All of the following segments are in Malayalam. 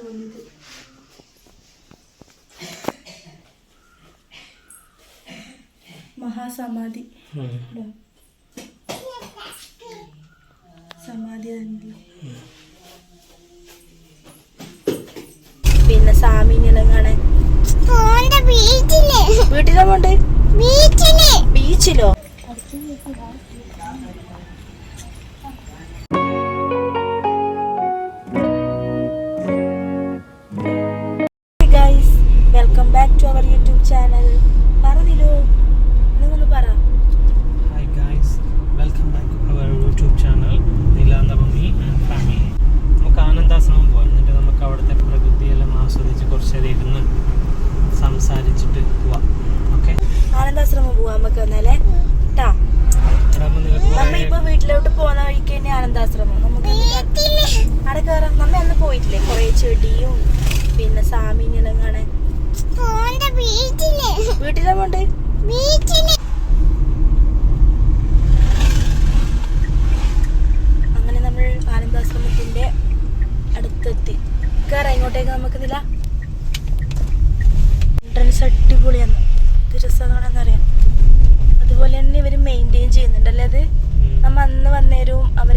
തോന്നിയത് മഹാസമാധി. സമാധി തന്നെ പിന്നെ പോണ്ട ബീച്ചിൽ. വീട്ടിലെ പോണ്ട്? ബീച്ചിൽ. സംസാരിച്ചിട്ട് പോവാം. ഓക്കെ. ആനന്ദാശ്രമം പോവാം? നമുക്ക് എന്നാലേ വീട്ടിലോട്ട് പോകുന്ന വഴിക്ക് തന്നെ ആനന്ദാശ്രമം. നമുക്ക് അവിടെ കയറാം നമ്മ അന്ന് പോയിട്ടില്ലേ? കൊറേ ചെടിയും പിന്നെ സാമീന്യെല്ലാം കാണാൻ വീട്ടിലെ. പോണ്ട്? അങ്ങനെ നമ്മൾ ആനന്ദാശ്രമത്തിന്റെ അടുത്തെത്തി. കയറാം ഇങ്ങോട്ടേക്ക് നമുക്ക് എൻട്രൻസ് അടിപൊളിയാണ്. ഇത് രസമാണെന്നറിയാം അതുപോലെ തന്നെ ഇവർ മെയിന്റെയിൻ ചെയ്യുന്നുണ്ട്. അത്? നമ്മൾ നമ്മ അന്ന് വന്നേരവും അവർ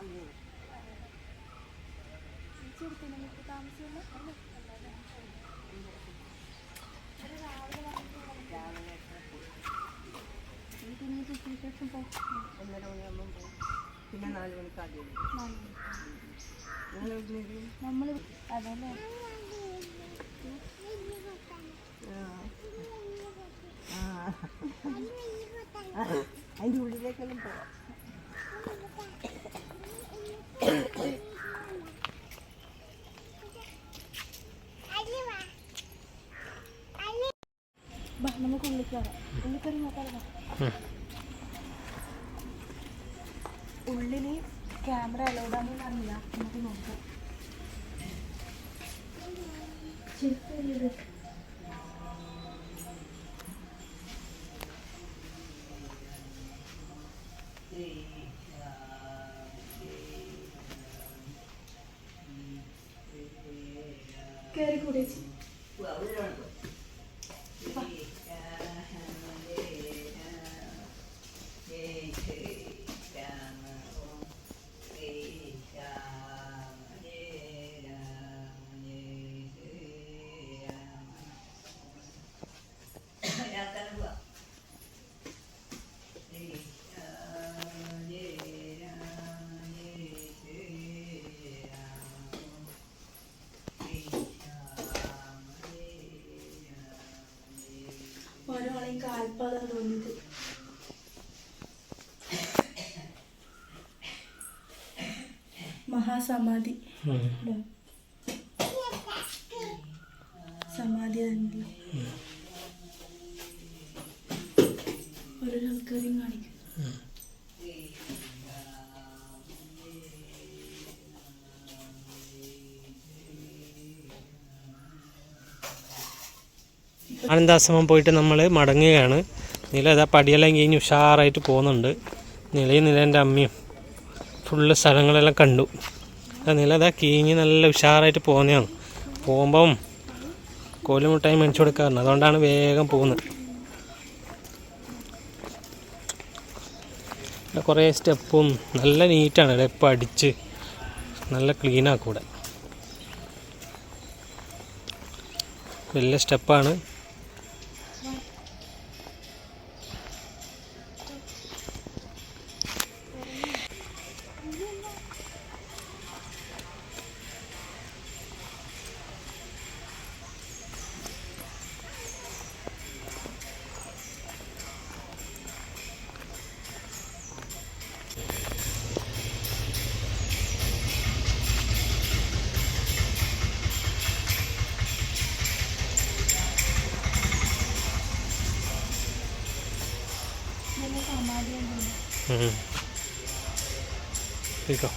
നമുക്കിനി മുകളിലേക്ക് വന്നില്ല ബാ മുകളിൽ കയറാം നമ്മൾ അതല്ലേ അതിന്റെ ഉള്ളിലേക്കെല്ലാം പോവാം നമുക്ക് ഉള്ളിൽ കയറാം ഉള്ളിൽ കയറി നോക്കാം ഉം. ഉള്ളിൽ ക്യാമറ അലൗഡാണെന്ന് അറിയില്ല നമുക്ക് നോക്കാം ചെരുപ്പ് കയറി കൂടെ കാൽപാദം തോന്നിയത് മഹാസമാധി. സമാധി തന്നെ ഓരോരോ ആൾക്കാരെയും കാണിക്കും. ആനന്ദാശ്രമം പോയിട്ട് നമ്മൾ മടങ്ങുകയാണ്. നില ഇതാ പടിയെല്ലാം കഴിഞ്ഞ് ഉഷാറായിട്ട് പോകുന്നുണ്ട്. നിലയും നിലേന്റെ അമ്മയും. ഫുള്ള് സ്ഥലങ്ങളെല്ലാം കണ്ടു. നില ഇതാ കീഞ്ഞ് നല്ല ഉഷാറായിട്ട് പോകുന്നതാണ്. പോകുമ്പം കോലുമുട്ടായി മേടിച്ചു കൊടുക്കാറുണ്ട്. അതുകൊണ്ടാണ് വേഗം പോകുന്നത്. കുറേ സ്റ്റെപ്പും നല്ല നീറ്റാണ്. സ്റ്റെപ്പ് അടിച്ച് നല്ല ക്ലീനാണ് കൂടെ വലിയ സ്റ്റെപ്പാണ്. 这个。